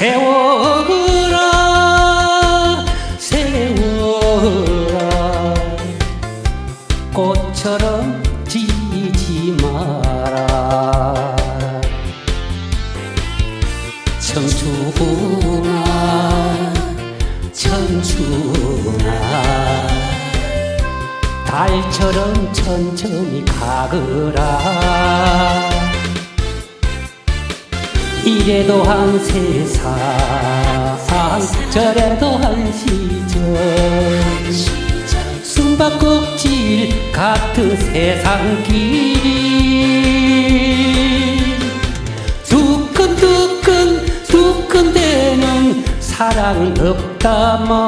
세워라 세워라. 꽃처럼 지지 마라. 청춘아 청춘아. 달처럼 천천히 가거라 이래도 한 세상 저래도 한 시절. 숨바꼭질 같은 세상길 두근두근 두근대는 사랑은 없다만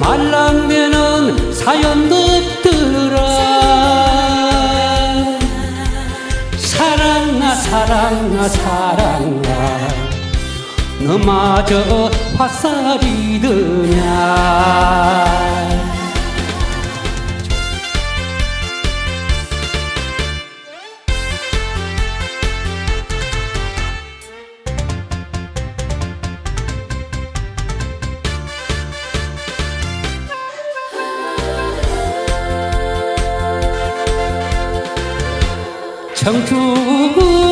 말랑대는 사연도 사랑아 사랑아 너마저 화살이더냐? 청춘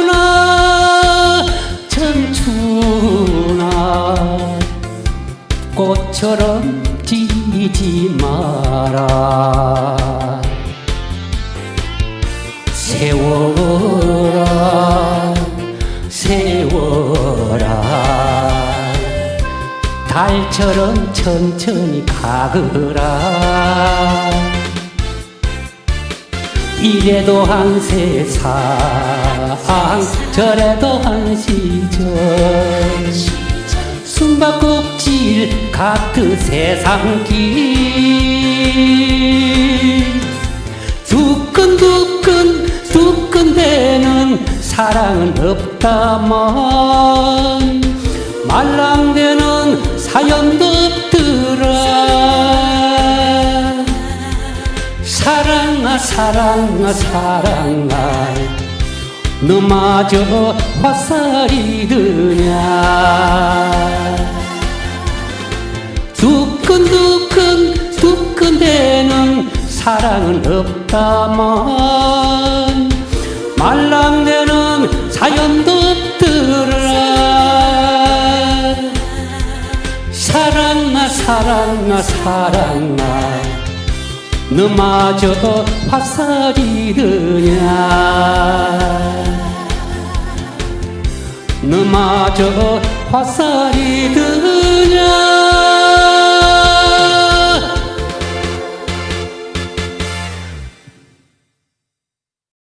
지지 마라. 세워라 세워라. 달처럼 천천히 가거라. 이래도 한 세상 저래도 한 시절. 숨바꼭 질 같은 세상 길. 두근두근 두근대는 사랑은 없다만 말랑대는 사연도 없더라. 사랑아 사랑아 사랑아 너마저 화살이더냐 사랑은 없다만 말랑대는 사연도 없더라. 사랑아 사랑아 사랑아 너마저 화살이더냐. 너마저 화살이더냐